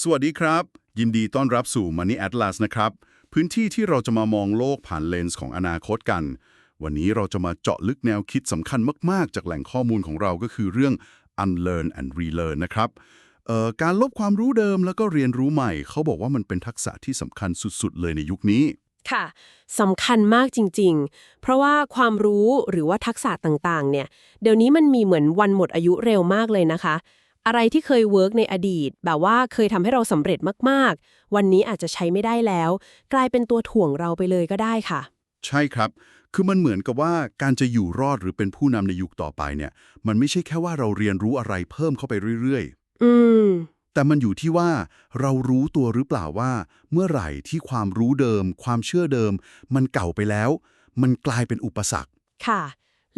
สวัสดีครับ ยินดีต้อนรับสู่ Money Atlas นะครับ พื้นที่ที่เราจะมามองโลกผ่านเลนส์ของอนาคตกัน วันนี้เราจะมาเจาะลึกแนวคิดสำคัญมาก ๆ จากแหล่งข้อมูลของเราก็คือเรื่อง unlearn and relearn นะครับเอ่อการลบความรู้เดิมแล้วก็เรียนรู้ใหม่ เขาบอกว่ามันเป็นทักษะที่สำคัญสุด ๆ เลยในยุคนี้ ค่ะสำคัญมากจริง ๆ เพราะว่าความรู้หรือว่าทักษะต่าง ๆ เนี่ย เดี๋ยวนี้มันมีเหมือนวันหมดอายุเร็วมากเลยนะคะ อะไรที่เคยเวิร์กในอดีต แบบว่าเคยทำให้เราสำเร็จมากๆ วันนี้อาจจะใช้ไม่ได้แล้ว กลายเป็นตัวถ่วงเราไปเลยก็ได้ค่ะ ใช่ครับ คือมันเหมือนกับว่าการจะอยู่รอดหรือเป็นผู้นำในยุคต่อไปเนี่ย มันไม่ใช่แค่ว่าเราเรียนรู้อะไรเพิ่มเข้าไปเรื่อยๆอืมแต่มันอยู่ที่ว่าเรารู้ตัวหรือเปล่าว่า เมื่อไหร่ที่ความรู้เดิม ความเชื่อเดิม มันเก่าไปแล้ว มันกลายเป็นอุปสรรค ค่ะ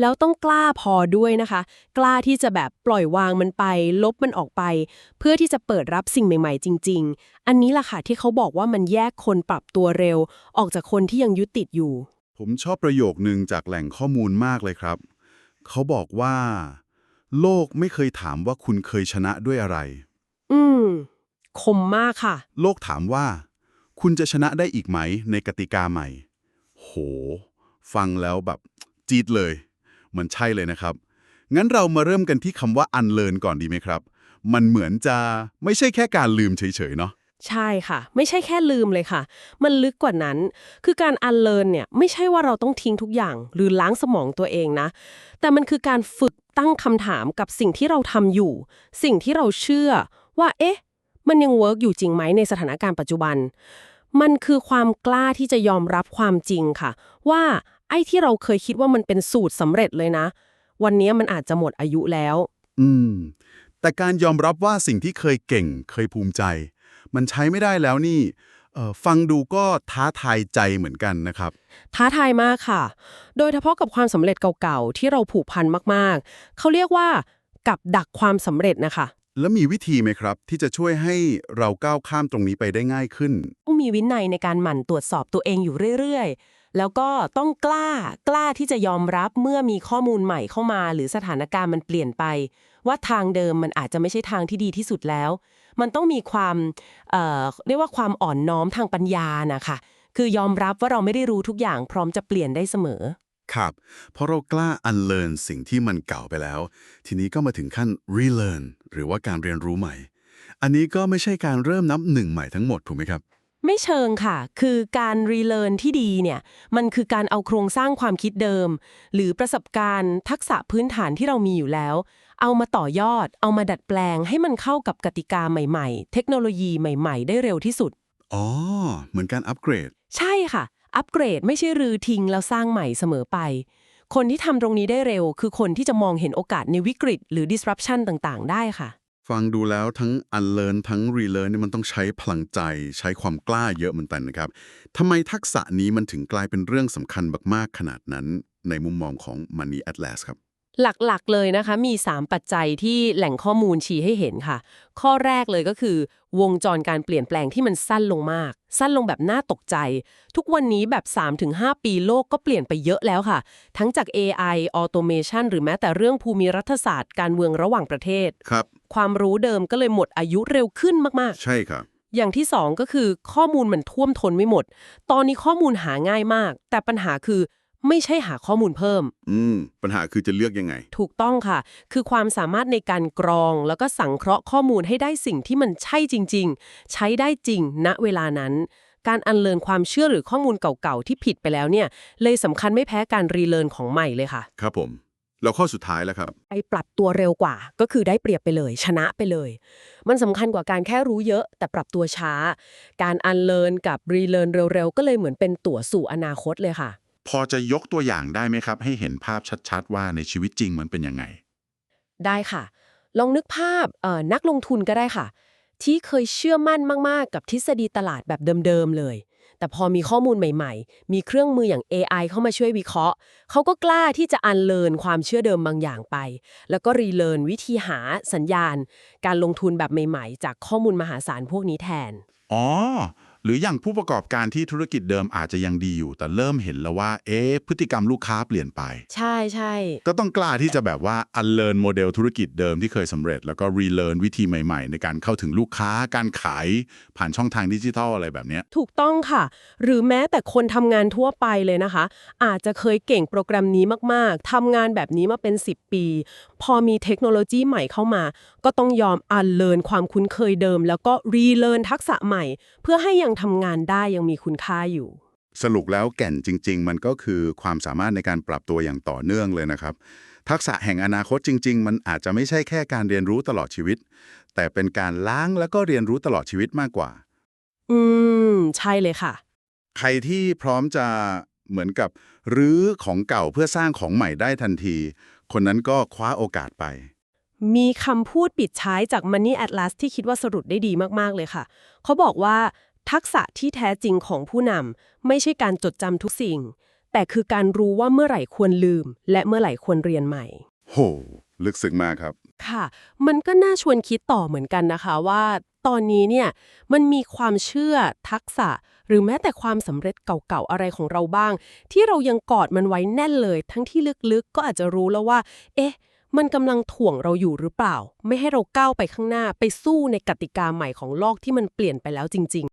แล้วต้องกล้าพอด้วยนะคะ กล้าที่จะแบบปล่อยวางมันไป ลบมันออกไป เพื่อที่จะเปิดรับสิ่งใหม่ ๆ จริง ๆ อันนี้ล่ะค่ะที่เขาบอกว่ามันแยกคนปรับตัวเร็ว ออกจากคนที่ยังยึดติดอยู่ ผมชอบประโยคนึงจากแหล่งข้อมูลมากเลยครับ เขาบอกว่า โลกไม่เคยถามว่าคุณเคยชนะด้วยอะไร อืมคมมากค่ะ โลกถามว่า คุณจะชนะได้อีกไหมในกติกาใหม่ โห ฟังแล้วแบบ จี๊ดเลย มันใช่เลยนะครับ งั้นเรามาเริ่มกันที่คำว่า unlearn ก่อนดีไหมครับ มันเหมือนจะไม่ใช่แค่การลืมเฉยๆเนาะใช่ค่ะ ไม่ใช่แค่ลืมเลยค่ะ มันลึกกว่านั้น คือการอันเลินเนี่ย ไม่ใช่ว่าเราต้องทิ้งทุกอย่าง หรือล้างสมองตัวเองนะ แต่มันคือการฝึกตั้งคำถามกับสิ่งที่เราทำอยู่ สิ่งที่เราเชื่อว่า เอ๊ะ มันยังเวิร์กอยู่จริงไหมในสถานการณ์ปัจจุบัน มันคือความกล้าที่จะยอมรับความจริงค่ะ ว่า ไอ้ที่เราเคยคิดว่ามันเป็นสูตรสำเร็จเลยนะ วันนี้มันอาจจะหมดอายุแล้ว อืม แต่การยอมรับว่าสิ่งที่เคยเก่ง เคยภูมิใจ มันใช้ไม่ได้แล้วนี่เอ่อฟังดูก็ท้าทายใจเหมือนกันนะครับ ท้าทายมากค่ะ โดยเฉพาะกับความสำเร็จเก่าๆ ที่เราผูกพันมากๆ เขาเรียกว่ากับดักความสำเร็จนะคะ แล้วมีวิธีไหมครับ ที่จะช่วยให้เราก้าวข้ามตรงนี้ไปได้ง่ายขึ้น ต้องมีวินัยในการหมั่นตรวจสอบตัวเองอยู่เรื่อยๆ แล้วก็ต้องกล้ากล้าที่จะยอมรับเมื่อมีข้อมูลใหม่เข้ามา หรือสถานการณ์มันเปลี่ยนไป ว่าทางเดิมมันอาจจะไม่ใช่ทางที่ดีที่สุดแล้ว มันต้องมีความเเรียกว่าความอ่อนน้อมทางปัญญานะคะคือยอมรับว่าเราไม่ได้รู้ทุกอย่างพร้อมจะเปลี่ยนได้เสมอ ครับ เพราะเรากล้า unlearn สิ่งที่มันเก่าไปแล้ว ทีนี้ก็มาถึงขั้น relearn หรือว่าการเรียนรู้ใหม่ อันนี้ก็ไม่ใช่การเริ่มนับหนึ่งใหม่ทั้งหมดถูกไหมครับ ไม่เชิงค่ะ คือการรีเลิร์นที่ดีเนี่ย มันคือการเอาโครงสร้างความคิดเดิม หรือประสบการณ์ทักษะพื้นฐานที่เรามีอยู่แล้ว เอามาต่อยอด เอามาดัดแปลงให้มันเข้ากับกติกาใหม่ๆ เทคโนโลยีใหม่ๆ ได้เร็วที่สุด อ๋อ เหมือนการอัปเกรด ใช่ค่ะ อัปเกรดไม่ใช่รื้อทิ้งแล้วสร้างใหม่เสมอไป คนที่ทำตรงนี้ได้เร็ว คือคนที่จะมองเห็นโอกาสในวิกฤต หรือ disruption ต่างๆ ได้ค่ะ ฟังดูแล้วทั้ง unlearn ทั้ง relearn นี่มันต้องใช้พลังใจ ใช้ความกล้าเยอะเหมือนกันนะครับทำไมทักษะนี้มันถึงกลายเป็นเรื่องสำคัญมากๆขนาดนั้น ในมุมมองของ Money Atlas ครับ หลักๆเลยนะคะมี 3 ปัจจัยที่แหล่งข้อมูลชี้ให้เห็นค่ะ ข้อแรกเลยก็คือ วงจรการเปลี่ยนแปลงที่มันสั้นลงมาก สั้นลงแบบน่าตกใจ ทุกวันนี้แบบ 3-5 ปีโลกก็เปลี่ยนไปเยอะแล้วค่ะ ทั้งจาก AI Automation หรือแม้แต่เรื่องภูมิรัฐศาสตร์การเมืองระหว่างประเทศครับ ความรู้เดิมก็เลยหมดอายุเร็วขึ้นมากๆ ใช่ครับ อย่างที่สองก็คือข้อมูลมันท่วมท้นไม่หมด ตอนนี้ข้อมูลหาง่ายมาก แต่ปัญหาคือ ไม่ใช่หาข้อมูลเพิ่ม อืม ปัญหาคือจะเลือกยังไง ถูกต้องค่ะ คือความสามารถในการกรอง แล้วก็สังเคราะห์ข้อมูลให้ได้สิ่งที่มันใช่จริง ๆ ใช้ได้จริง ณ เวลานั้น การอันเลินความเชื่อหรือข้อมูลเก่าๆ ที่ผิดไปแล้วเนี่ย เลยสำคัญไม่แพ้การรีเลิร์นของใหม่เลยค่ะ ครับผมแล้วข้อสุดท้ายแล้วครับ ไปปรับตัวเร็วกว่า ก็คือได้เปรียบไปเลย ชนะไปเลย มันสำคัญกว่าการแค่รู้เยอะ แต่ปรับตัวช้า การอันเลินกับรีเลิร์นเร็วๆ ก็เลยเหมือนเป็นตั๋วสู่อนาคตเลยค่ะ พอจะยกตัวอย่างได้ไหมครับ ให้เห็นภาพชัดๆ ว่าในชีวิตจริงมันเป็นยังไง ได้ค่ะ ลองนึกภาพเอ่อนักลงทุนก็ได้ค่ะ ที่เคยเชื่อมั่นมากๆ กับทฤษฎีตลาดแบบเดิมๆเลย แต่พอมีข้อมูลใหม่ๆ มีเครื่องมืออย่าง AI เข้ามาช่วยวิเคราะห์ เขาก็กล้าที่จะอันเลินความเชื่อเดิมบางอย่างไป แล้วก็รีเลิร์นวิธีหาสัญญาณ การลงทุนแบบใหม่ๆ จากข้อมูลมหาศาลพวกนี้แทน อ๋อ หรืออย่างผู้ประกอบการที่ธุรกิจเดิมอาจจะยังดีอยู่ แต่เริ่มเห็นแล้วว่า เอ๊ะพฤติกรรมลูกค้าเปลี่ยนไป ใช่ใช่ก็ต้องกล้าที่จะแบบว่าอันเลินโมเดลธุรกิจเดิมที่เคยสำเร็จ แล้วก็รีเลิร์นวิธีใหม่ๆ ในการเข้าถึงลูกค้าการขายผ่านช่องทางดิจิทัลอะไรแบบเนี้ยถูกต้องค่ะ หรือแม้แต่คนทำงานทั่วไปเลยนะคะ อาจจะเคยเก่งโปรแกรมนี้มากๆทำงานแบบนี้มาเป็น 10 ปี พอมีเทคโนโลยีใหม่เข้ามา ก็ต้องยอมอันเลินความคุ้นเคยเดิม แล้วก็รีเลิร์นทักษะใหม่ เพื่อให้ยังทำงานได้ยังมีคุณค่าอยู่ สรุปแล้วแก่นจริง ๆ มันก็คือความสามารถในการปรับตัวอย่างต่อเนื่องเลยนะครับ ทักษะแห่งอนาคตจริง ๆ มันอาจจะไม่ใช่แค่การเรียนรู้ตลอดชีวิต แต่เป็นการล้างแล้วก็เรียนรู้ตลอดชีวิตมากกว่า อืม ใช่เลยค่ะ ใครที่พร้อมจะเหมือนกับรื้อของเก่าเพื่อสร้างของใหม่ได้ทันที คนนั้นก็คว้าโอกาสไป มีคำพูดปิดท้ายจาก Money Atlas ที่คิดว่าสรุปได้ดีมาก ๆ เลยค่ะ เขาบอกว่า ทักษะที่แท้จริงของผู้นำไม่ใช่การจดจำทุกสิ่ง แต่คือการรู้ว่าเมื่อไหร่ควรลืม และเมื่อไหร่ควรเรียนใหม่ โห ลึกซึ้งมากครับ ค่ะ มันก็น่าชวนคิดต่อเหมือนกันนะคะว่า ตอนนี้เนี่ยมันมีความเชื่อทักษะ หรือแม้แต่ความสำเร็จเก่าๆอะไรของเราบ้าง ที่เรายังกอดมันไว้แน่นเลย ทั้งที่ลึกๆ ก็อาจจะรู้แล้วว่า เอ๊ะมันกำลังถ่วงเราอยู่หรือเปล่า ไม่ให้เราก้าวไปข้างหน้าไปสู้ในกติกาใหม่ของโลกที่มันเปลี่ยนไปแล้วจริง